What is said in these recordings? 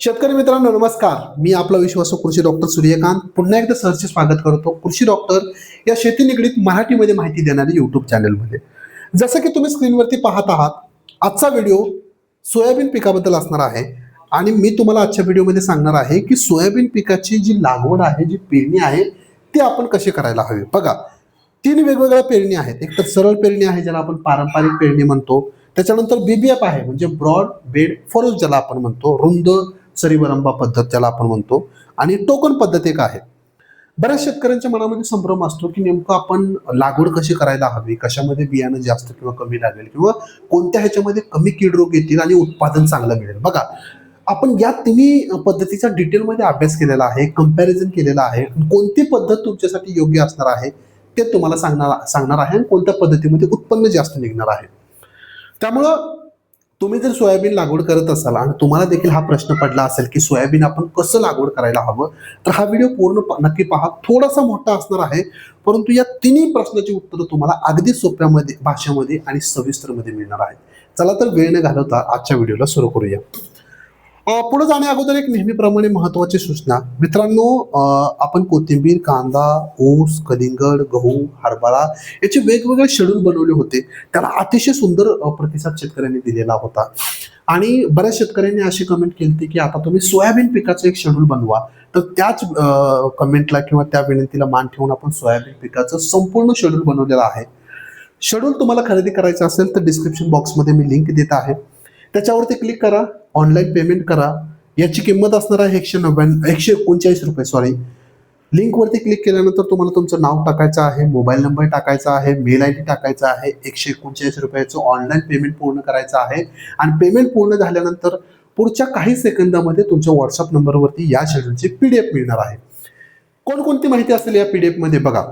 शेतकरी मित्रांनो नमस्कार. मी आपला विश्वास कृषी डॉक्टर सूर्यकांत. पुन्हा एकदा सहर्ष स्वागत करतो कृषी डॉक्टर या शेती निगडीत मराठीमध्ये माहिती देणाऱ्या युट्यूब चॅनलमध्ये जसं की तुम्ही स्क्रीनवरती पाहत आहात आजचा व्हिडिओ सोयाबीन पिकाबद्दल असणार आहे आणि मी तुम्हाला आजच्या व्हिडिओमध्ये सांगणार आहे की सोयाबीन पिकाची जी लागवड आहे जी पेरणी आहे ती आपण कशी करायला हवी? बघा तीन वेगवेगळ्या पेरणी आहेत. एक तर सरळ पेरणी आहे ज्याला आपण पारंपरिक पेरणी म्हणतो. त्याच्यानंतर बीबीएफ आहे म्हणजे ब्रॉड बेड फॉरेस्ट ज्याला आपण म्हणतो. रुंद सरीवरंबा पद्धत ज्याला आपण म्हणतो. आणि टोकन पद्धत एक आहे. बऱ्याच शेतकऱ्यांच्या मनामध्ये संभ्रम असतो की नेमकं आपण लागवड कशी करायला हवी कशामध्ये बियाणं जास्त किंवा कमी लागेल किंवा कोणत्या ह्याच्यामध्ये कमी कीड रोग येतील आणि उत्पादन चांगलं मिळेल. बघा आपण या तिन्ही पद्धतीचा डिटेलमध्ये अभ्यास केलेला आहे कंपॅरिझन केलेला आहे. कोणती पद्धत तुमच्यासाठी योग्य असणार आहे ते तुम्हाला सांगणार सांगणार आहे आणि कोणत्या पद्धतीमध्ये उत्पन्न जास्त निघणार आहे. त्यामुळं तुम्ही जर सोयाबीन लागवड करत असाल आणि तुम्हाला देखील हा प्रश्न पडला असेल की सोयाबीन आपण कसं लागवड करायला हवं तर हा व्हिडिओ पूर्ण नक्की पहा. थोडासा मोठा असणार आहे परंतु या तिन्ही प्रश्नाची उत्तरं तुम्हाला अगदी सोप्यामध्ये भाषेमध्ये आणि सविस्तरमध्ये मिळणार आहेत. चला तर वेळ न घालवता आजच्या व्हिडिओला सुरू करूया. पुढे जाण्या अगोदर एक नेहमीप्रमाणे महत्वाची सूचना. मित्रांनो आपण कोथिंबीर कांदा ऊस कलिंगड गहू हरभरा याचे वेगवेगळे शेड्यूल बनवले होते. त्याला अतिशय सुंदर प्रतिसाद शेतकऱ्यांनी दिलेला होता. आणि बऱ्याच शेतकऱ्यांनी अशी कमेंट केली होती की आता तुम्ही सोयाबीन पिकाचं एक शेड्यूल बनवा. तर त्याच कमेंटला किंवा त्या विनंतीला मान ठेवून आपण सोयाबीन पिकाचं संपूर्ण शेड्यूल बनवलेलं आहे. शेड्यूल तुम्हाला खरेदी करायचं असेल तर डिस्क्रिप्शन बॉक्समध्ये मी लिंक देत आहे. त्याच्यावरती क्लिक करा. ऑनलाईन पेमेंट करा. याची किंमत असणार आहे एकशे नव्याण्णव एकशे एकोणचाळीस रुपये सॉरी लिंकवरती क्लिक केल्यानंतर तुम्हाला तुमचं नाव टाकायचं आहे मोबाईल नंबर टाकायचा आहे मेल आय डी टाकायचा आहे एकशे एकोणचाळीस रुपयाचं ऑनलाईन पेमेंट पूर्ण करायचं आहे. आणि पेमेंट पूर्ण झाल्यानंतर पुढच्या काही सेकंदामध्ये तुमच्या व्हॉट्सअप नंबरवरती या शेड्यूलची पी डी एफ मिळणार आहे. कोणकोणती माहिती असेल या पी डी एफमध्ये बघा.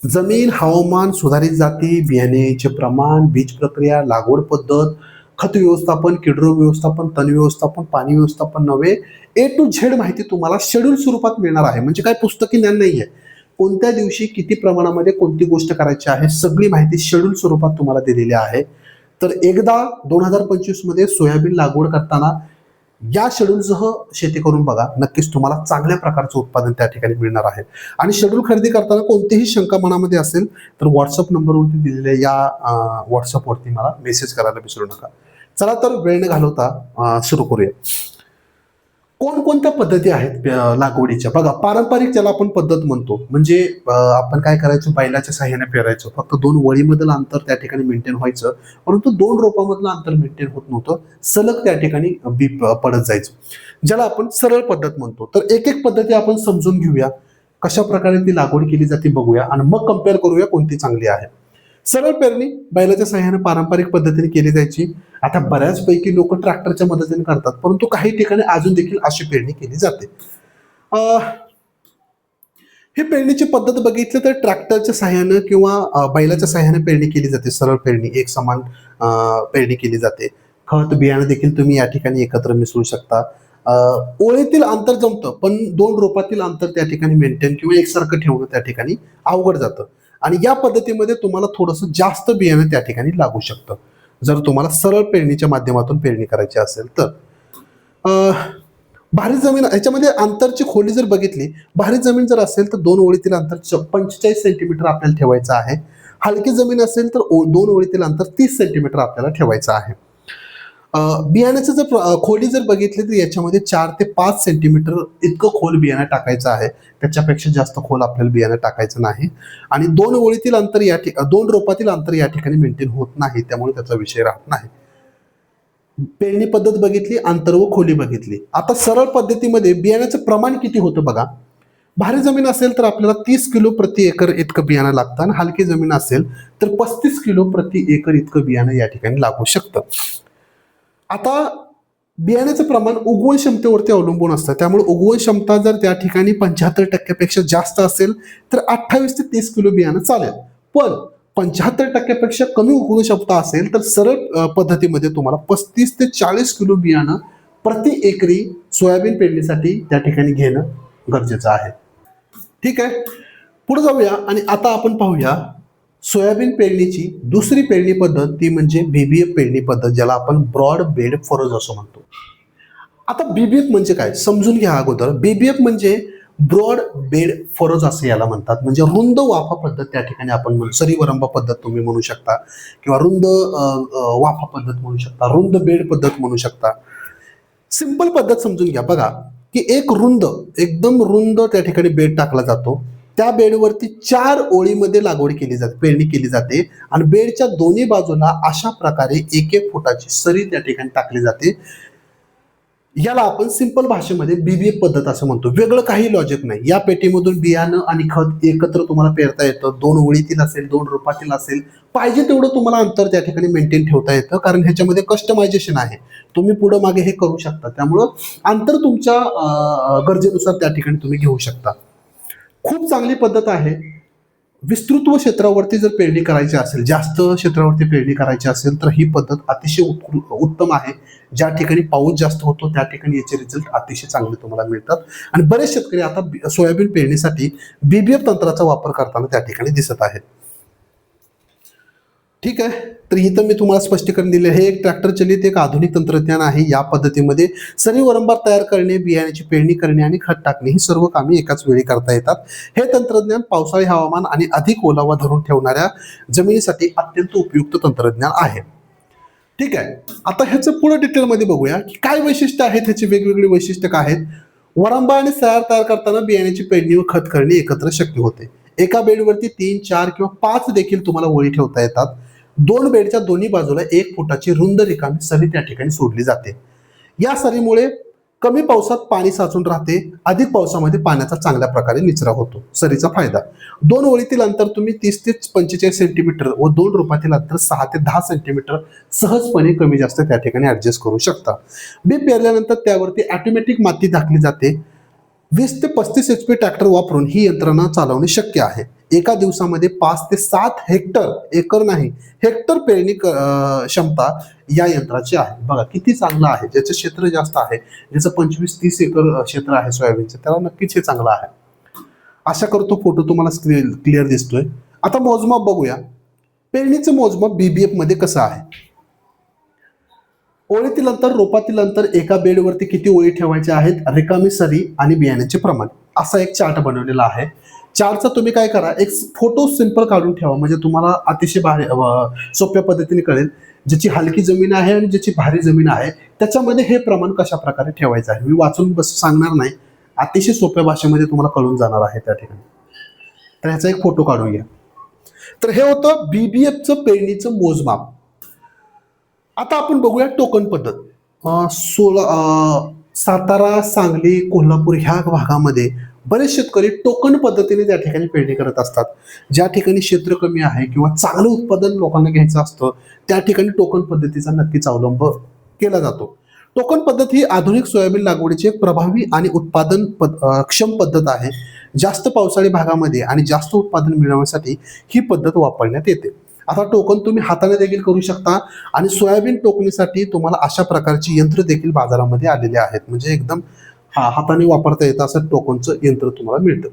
जमीन हवामान सुधारित जाती बियाण्याचे प्रमाण बीज प्रक्रिया लागवड पद्धत खत व्यवस्थापन किडरोग व्यवस्थापन तण व्यवस्थापन पाणी व्यवस्थापन नव्हे. ए टू झेड माहिती तुम्हाला शेड्यूल स्वरूपात मिळणार आहे. म्हणजे काय पुस्तकी ज्ञान नाही आहे कोणत्या दिवशी किती प्रमाणामध्ये कोणती गोष्ट करायची आहे सगळी माहिती शेड्यूल स्वरूपात तुम्हाला दिलेली आहे. तर एकदा दोन हजार पंचवीसमध्ये सोयाबीन लागवड करताना या शेड्यूलसह शेती करून बघा. नक्कीच तुम्हाला चांगल्या प्रकारचं उत्पादन त्या ठिकाणी मिळणार आहे. आणि शेड्यूल खरेदी करताना कोणतीही शंका मनामध्ये असेल तर व्हॉट्सअप नंबरवरती दिलेल्या या व्हॉट्सअपवरती मला मेसेज करायला विसरू नका. चला तर वेळ न घालवता सुरू करूया. कोणकोणत्या पद्धती आहेत लागवडीच्या? बघा पारंपरिक ज्याला आपण पद्धत म्हणतो म्हणजे आपण काय करायचं? बैलाच्या साह्याने पेरायचो. फक्त दोन वळीमधलं अंतर त्या ठिकाणी मेंटेन व्हायचं परंतु दोन रोपामधलं अंतर मेंटेन होत नव्हतं. सलग त्या ठिकाणी बी पडत जायचं. ज्याला आपण सरळ पद्धत म्हणतो. तर एक एक पद्धती आपण समजून घेऊया. कशा प्रकारे ती लागवड केली जाते बघूया. आणि मग कंपेअर करूया कोणती चांगली आहे. सरळ पेरणी बैलाच्या सहाय्याने पारंपरिक पद्धतीने केली जायची. आता बऱ्याचपैकी लोक ट्रॅक्टरच्या मदतीने करतात परंतु काही ठिकाणी अजून देखील अशी पेरणी केली जाते. अं, ही पेरणीची पद्धत बघितली तर ट्रॅक्टरच्या सहाय्यानं किंवा बैलाच्या सहाय्याने पेरणी केली जाते सरळ पेरणी एक समान अं, पेरणी केली जाते. खत बियाणं देखील तुम्ही या ठिकाणी एकत्र मिसळू शकता. अं, ओळीतील अंतर जमतं पण दोन रोपातील अंतर त्या ठिकाणी मेंटेन किंवा एकसारखं ठेवणं त्या ठिकाणी अवघड जातं. आणि या पद्धतीमध्ये तुम्हाला थोडंसं जास्त बियाणं त्या ठिकाणी लागू शकतं. जर तुम्हाला सरळ पेरणीच्या माध्यमातून पेरणी करायची असेल तर. भारी जमीन याच्यामध्ये अंतरची खोली जर बघितली भारी जमीन जर असेल तर दोन ओळीतील अंतर पंचेचाळीस सेंटीमीटर आपल्याला ठेवायचं आहे. हलकी जमीन असेल तर ओ- दोन ओळीतील अंतर तीस सेंटीमीटर आपल्याला ठेवायचं आहे. बियाण्याचं जर खोली जर बघितली तर याच्यामध्ये चार ते पाच सेंटीमीटर इतकं खोल बियाणं टाकायचं आहे. त्याच्यापेक्षा जास्त खोल आपल्याला बियाणं टाकायचं नाही. आणि दोन ओळीतील अंतर या ठिका दोन रोपातील अंतर या ठिकाणी मेंटेन होत नाही. त्यामुळे त्याचा विषय राहत नाही. पेरणी पद्धत बघितली अंतर व खोली बघितली. आता सरळ पद्धतीमध्ये बियाण्याचं प्रमाण किती होतं बघा? भारी जमीन असेल तर आपल्याला तीस किलो प्रति एकर इतकं बियाणं लागतं. आणि हलकी जमीन असेल तर पस्तीस किलो प्रति एकर इतकं बियाणं या ठिकाणी लागू शकतं. आता बियाण्याचं प्रमाण उगवण क्षमतेवरती अवलंबून असतं. त्यामुळे उगवण क्षमता जर त्या ठिकाणी पंच्याहत्तर टक्क्यापेक्षा जास्त असेल तर अठ्ठावीस ते तीस किलो बियाणं चालेल. पण पंच्याहत्तर टक्क्यापेक्षा कमी उगवण क्षमता असेल तर सरळ पद्धतीमध्ये तुम्हाला पस्तीस ते चाळीस किलो बियाणं प्रति एकरी सोयाबीन पेरणीसाठी त्या ठिकाणी घेणं गरजेचं आहे. ठीक आहे? पुढे जाऊया आणि आता आपण पाहूया सोयाबीन पेरणीची दुसरी पेरणी पद्धत ती म्हणजे बीबीएफ पेरणी पद्धत ज्याला आपण ब्रॉड बेड फरोज असं म्हणतो. आता बीबीएफ म्हणजे काय? समजून घ्या अगोदर. बीबीएफ म्हणजे ब्रॉड बेड फरोज असं याला म्हणतात. म्हणजे रुंद वाफा पद्धत त्या ठिकाणी आपण म्हणू सरीवरंबा पद्धत तुम्ही म्हणू शकता किंवा रुंद वाफा पद्धत म्हणू शकता रुंद बेड पद्धत म्हणू शकता. सिंपल पद्धत समजून घ्या. बघा की एक रुंद एकदम रुंद त्या ठिकाणी बेड टाकला जातो. त्या बेडवरती चार ओळीमध्ये लागवड केली जाते पेरणी केली जाते आणि बेडच्या दोन्ही बाजूला अशा प्रकारे एक एक फुटाची सरी त्या ठिकाणी टाकली जाते. याला आपण सिंपल भाषेमध्ये बीबीएफ पद्धत असं म्हणतो. वेगळं काही लॉजिक नाही. या पेटीमधून बियाणं आणि खत एकत्र तुम्हाला पेरता येतं. दोन ओळीतील असेल दोन रोपातील असेल पाहिजे तेवढं तुम्हाला अंतर त्या ठिकाणी मेंटेन ठेवता येतं. कारण ह्याच्यामध्ये कस्टमायझेशन आहे. तुम्ही पुढं मागे हे करू शकता. त्यामुळं अंतर तुमच्या गरजेनुसार त्या ठिकाणी तुम्ही घेऊ शकता. खूप चांगली पद्धत आहे. विस्तृत्व क्षेत्रावरती जर पेरणी करायची असेल जास्त क्षेत्रावरती पेरणी करायची असेल तर ही पद्धत अतिशय उत्कृ- उत्तम आहे. ज्या ठिकाणी पाऊस जास्त होतो त्या ठिकाणी याचे रिझल्ट अतिशय चांगले तुम्हाला मिळतात. आणि बरेच शेतकरी आता सोयाबीन पेरणीसाठी बीबीएफ तंत्राचा वापर करताना त्या ठिकाणी दिसत आहेत. ठीक आहे? तर इथं मी तुम्हाला स्पष्टीकरण दिले हे एक ट्रॅक्टर चलित एक आधुनिक तंत्रज्ञान आहे. या पद्धतीमध्ये सरी वरंबार तयार करणे बियाण्याची पेरणी करणे आणि खत टाकणे ही सर्व कामे एकाच वेळी करता येतात. हे तंत्रज्ञान पावसाळी हवामान आणि अधिक ओलावा धरून ठेवणाऱ्या जमिनीसाठी अत्यंत उपयुक्त तंत्रज्ञान आहे. ठीक आहे. आता ह्याचं पुढे डिटेलमध्ये बघूया की काय वैशिष्ट्य आहेत ह्याची वेगवेगळी वैशिष्ट्य काय आहेत. वरंबा आणि सयार तयार करताना बियाण्याची पेरणी व खत करणे एकत्र शक्य होते. एका बेडवरती तीन चार किंवा पाच देखील तुम्हाला ओळी ठेवता येतात. दोन बेडच्या दोन्ही बाजूला एक फुटाची रुंद रिकामी सरी त्या ठिकाणी सोडली जाते. या सरीमुळे कमी पावसात पाणी साचून राहते अधिक पावसामध्ये पाण्याचा चांगल्या प्रकारे निचरा होतो. सरीचा फायदा. दोन ओळीतील अंतर तुम्ही तीस ते पंचेचाळीस सेंटीमीटर व दोन रोपातील अंतर सहा ते दहा सेंटीमीटर सहजपणे कमी जास्त त्या ठिकाणी ऍडजस्ट करू शकता. बी पेरल्यानंतर त्यावरती ऑटोमॅटिक माती टाकली जाते. वीस ते पस्तीस एच पी ट्रॅक्टर वापरून ही यंत्रणा चालवणे शक्य आहे. एका दिवसामध्ये पाच ते सात हेक्टर एकर नाही हेक्टर पेरणी क्षमता या यंत्राची आहे. बघा किती चांगलं आहे. ज्याचं क्षेत्र जास्त आहे ज्याचं पंचवीस तीस एकर क्षेत्र आहे सोयाबीनचं त्याला नक्कीच हे चांगलं आहे. आशा करतो फोटो तुम्हाला क्लिअर दिसतोय. आता मोजमाप बघूया. पेरणीचं मोजमाप बीबीएफमध्ये कसं आहे? ओळीतील अंतर रोपातील अंतर एका बेडवरती किती ओळी ठेवायच्या आहेत रिकामी सरी आणि बियाण्याचे प्रमाण. असा एक चार्ट बनवलेला आहे. चारचा तुम्ही काय करा एक फोटो सिंपल काढून ठेवा. म्हणजे तुम्हाला अतिशय भारी सोप्या पद्धतीने कळेल. ज्याची हलकी जमीन आहे आणि ज्याची भारी जमीन आहे त्याच्यामध्ये हे प्रमाण कशा प्रकारे ठेवायचं आहे? मी वाचून बस सांगणार नाही. अतिशय सोप्या भाषेमध्ये तुम्हाला कळून जाणार आहे त्या ठिकाणी. तर ह्याचा एक फोटो काढून घ्या. तर हे होतं बीबीएफचं पेरणीचं मोजमाप. आता आपण बघूया टोकन पद्धत. सोला सातारा सांगली कोल्हापूर ह्या भागामध्ये बरेच शेतकरी टोकन पद्धतीने त्या ठिकाणी पेरणी करत असतात. ज्या ठिकाणी क्षेत्र कमी आहे किंवा चांगलं उत्पादन लोकांना घ्यायचं असतं त्या ठिकाणी टोकन पद्धतीचा नक्कीच अवलंब केला जातो. टोकन पद्धत ही आधुनिक सोयाबीन लागवडीची एक प्रभावी आणि उत्पादन पद- क्षम पद्धत आहे. जास्त पावसाळी भागामध्ये आणि जास्त उत्पादन मिळवण्यासाठी ही पद्धत वापरण्यात येते. आता टोकन तुम्ही हाताने देखील करू शकता आणि सोयाबीन टोकणीसाठी तुम्हाला अशा प्रकारची यंत्र देखील बाजारामध्ये आलेले आहेत. म्हणजे एकदम हा हाताने वापरता येतं असं टोकनचं यंत्र तुम्हाला मिळतं.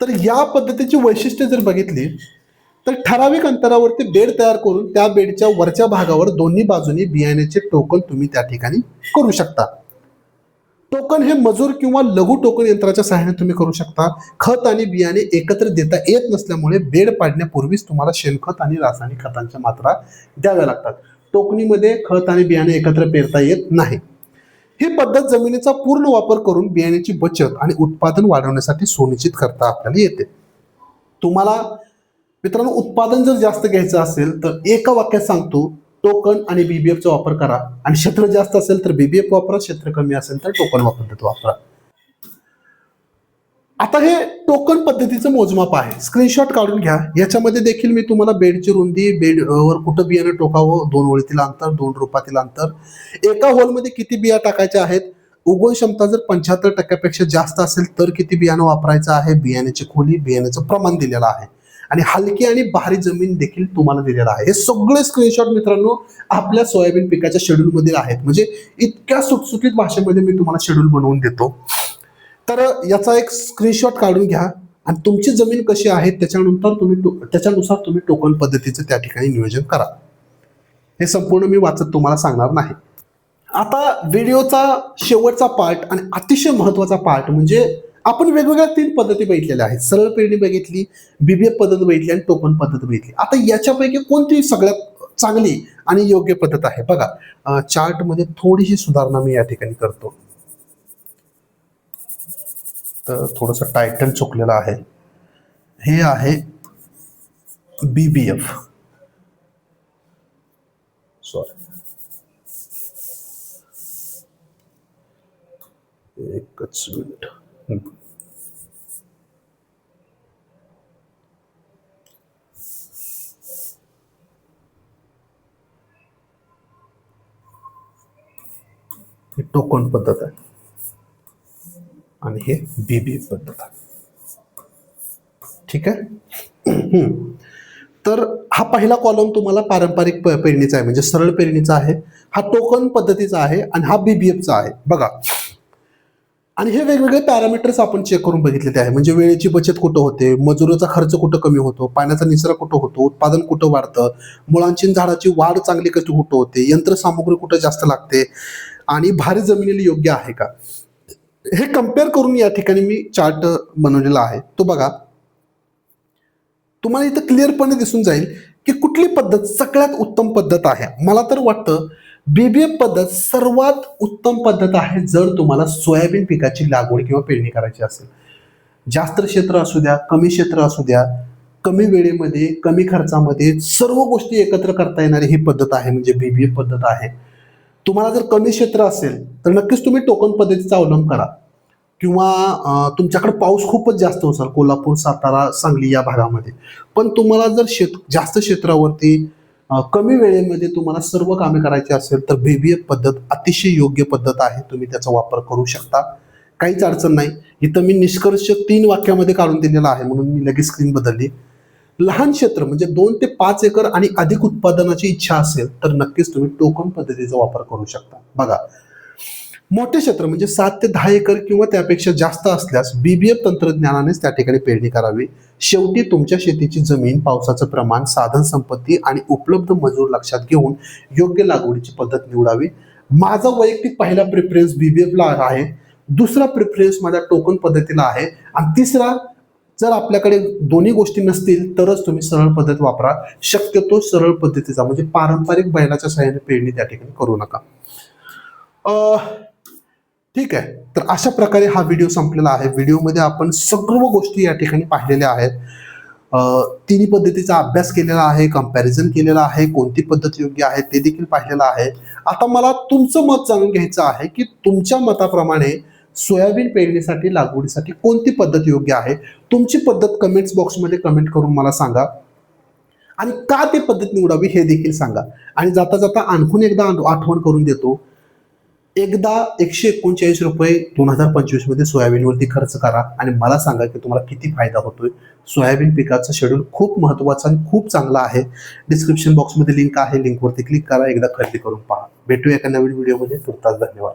तर या पद्धतीची वैशिष्ट्य जर बघितली तर ठराविक अंतरावरती बेड तयार करून त्या बेडच्या वरच्या भागावर दोन्ही बाजूनी बियाण्याचे टोकन तुम्ही त्या ठिकाणी करू शकता. टोकन हे मजूर किंवा लघु टोकन यंत्राच्या सहाय्याने तुम्ही करू शकता. खत आणि बियाणे एकत्र देता येत नसल्यामुळे बेड पाडण्यापूर्वीच तुम्हाला शेणखत आणि रासायनिक खतांच्या मात्रा द्याव्या लागतात. टोकणीमध्ये खत आणि बियाणे एकत्र पेरता येत नाही. ही पद्धत जमिनीचा पूर्ण वापर करून बियाण्याची बचत आणि उत्पादन वाढवण्यासाठी सुनिश्चित करता आपल्याला येते. तुम्हाला मित्रांनो उत्पादन जर जास्त घ्यायचं असेल तर एका वाक्यात सांगतो टोकन आणि बीबीएफचा वापर करा. आणि क्षेत्र जास्त असेल तर बीबीएफ वापरा क्षेत्र कमी असेल तर टोकन पद्धत वापरा. आता हे टोकन पद्धतीचं मोजमाप आहे. स्क्रीनशॉट काढून घ्या. याच्यामध्ये देखील मी तुम्हाला बेडची रुंदी बेड वर कुठं बियाणं टोकावं दोन ओळीतील अंतर दोन रुपातील अंतर. एका होलमध्ये किती बिया टाकायच्या आहेत? उगवण क्षमता जर पंच्याहत्तर टक्क्यापेक्षा जास्त असेल तर किती बियाणं वापरायचं आहे? बियाण्याची खोली बियाण्याचं प्रमाण दिलेलं आहे. आणि हलकी आणि भारी जमीन देखील तुम्हाला दिलेलं आहे. हे सगळे स्क्रीनशॉट मित्रांनो आपल्या सोयाबीन पिकाच्या शेड्यूल मध्ये आहेत. म्हणजे इतक्या सुटसुटीत भाषेमध्ये मी तुम्हाला शेड्यूल बनवून देतो. तर याचा एक स्क्रीनशॉट काढून घ्या. आणि तुमची जमीन कशी आहे त्याच्यानंतर तुम्ही टो- त्याच्यानुसार तुम्ही टोकन पद्धतीचं त्या ठिकाणी नियोजन करा. हे संपूर्ण मी वाचत तुम्हाला सांगणार नाही. आता व्हिडिओचा शेवटचा पार्ट आणि अतिशय महत्त्वाचा पार्ट म्हणजे आपण वेगवेगळ्या तीन पद्धती बघितलेल्या आहेत. सरळ पेरणी बघितली बीबीए पद्धत बघितली आणि टोकन पद्धत बघितली. आता याच्यापैकी कोणती सगळ्यात चांगली आणि योग्य पद्धत आहे? बघा चार्टमध्ये थोडीशी सुधारणा मी या ठिकाणी करतो. तर थोडस टायटल चुकलेलं आहे. हे आहे बीबीएफ सॉरी एकच मिनिट. टोकन पद्धत आहे. आणि हे बीबी पद्धत आहे ठीक आहे? तर हा पहिला कॉलम तुम्हाला पारंपरिक प- पेरणीचा आहे म्हणजे सरळ पेरणीचा आहे. हा टोकन पद्धतीचा आहे आणि हा बीबीएफचा आहे. बघा. आणि हे वेगवेगळे पॅरामीटर्स आपण चेक करून बघितलेले आहे. म्हणजे वेळेची बचत कुठं होते मजुराचा खर्च कुठं कमी होतो पाण्याचा निचरा कुठं होतो उत्पादन कुठं वाढतं मुळांची झाडाची वाढ चांगली कशी कुठं होते यंत्रसामुग्री कुठं जास्त लागते आणि भारी जमिनीला योग्य आहे का? हे कंपेअर करून या ठिकाणी मी चार्ट बनवलेला आहे. तो बघा. तुम्हाला इथं क्लिअरपणे दिसून जाईल की कुठली पद्धत सगळ्यात उत्तम पद्धत आहे. मला तर वाटतं बीबीएफ पद्धत सर्वात उत्तम पद्धत आहे जर तुम्हाला सोयाबीन पिकाची लागवड किंवा पेरणी करायची असेल. जास्त क्षेत्र असू द्या कमी क्षेत्र असू द्या कमी वेळेमध्ये कमी खर्चामध्ये सर्व गोष्टी एकत्र करता येणारी ही पद्धत आहे म्हणजे बीबीएफ पद्धत आहे. तुम्हाला जर कमी क्षेत्र असेल तर नक्कीच तुम्ही टोकन पद्धतीचा अवलंब करा. किंवा तुमच्याकडे पाऊस खूपच जास्त असाल कोल्हापूर सातारा सांगली या भागामध्ये. पण तुम्हाला जर शेत जास्त क्षेत्रावरती कमी वेळेमध्ये तुम्हाला सर्व कामे करायची असेल तर बीबीएफ पद्धत अतिशय योग्य पद्धत आहे. तुम्ही त्याचा वापर करू शकता. काहीच अडचण नाही. इथं मी निष्कर्ष तीन वाक्यामध्ये काढून दिलेला आहे म्हणून मी लगेच स्क्रीन बदलली. लहान क्षेत्र म्हणजे दोन ते पाच एकर आणि अधिक उत्पादनाची इच्छा असेल तर नक्कीच तुम्ही टोकन पद्धतीचा वापर करू शकता. बघा मोठे क्षेत्र म्हणजे सात ते दहा एकर किंवा त्यापेक्षा जास्त असल्यास बीबीएफ तंत्रज्ञानानेच त्या ठिकाणी पेरणी करावी. शेवटी तुमच्या शेतीची जमीन पावसाचं प्रमाण साधन संपत्ती आणि उपलब्ध मजूर लक्षात घेऊन योग्य लागवडीची पद्धत निवडावी. माझा वैयक्तिक पहिला प्रिफरन्स बीबीएफला आहे. दुसरा प्रिफरन्स माझ्या टोकन पद्धतीला आहे. आणि तिसरा जर आपल्याकडे दोन्ही गोष्टी नसतील तरच तुम्ही सरळ पद्धत वापरा. शक्यतो सरळ पद्धतीचा म्हणजे पारंपरिक बैलाच्या सहाय्याने पेरणी त्या ठिकाणी करू नका. ठीक आहे. तर अशा प्रकारे हा व्हिडिओ संपलेला आहे. व्हिडिओमध्ये आपण सर्व गोष्टी या ठिकाणी पाहिलेल्या आहेत. तिन्ही पद्धतीचा अभ्यास केलेला आहे कंपॅरिझन केलेला आहे कोणती पद्धत योग्य आहे ते देखील पाहिलेलं आहे. आता मला तुमचं मत जाणून घ्यायचं आहे की तुमच्या मताप्रमाणे सोयाबीन पेरणीसाठी लागवडीसाठी कोणती पद्धत योग्य आहे? तुमची पद्धत कमेंट्स बॉक्समध्ये कमेंट करून मला सांगा. आणि का ती पद्धत निवडावी हे देखील सांगा. आणि जाता जाता आणखून एकदा आठवण करून देतो. एकदा एकशे एकोणचाळीस रुपये दोन हजार पंचवीसमध्ये सोयाबीनवरती खर्च करा आणि मला सांगा की तुम्हाला किती फायदा होतोय. सोयाबीन पिकाचं शेड्यूल खूप महत्वाचं आणि खूप चांगलं आहे. डिस्क्रिप्शन बॉक्समध्ये लिंक आहे. लिंकवरती क्लिक करा. एकदा खरेदी करून पहा. भेटूया एका नवीन व्हिडिओमध्ये तुर्तास धन्यवाद.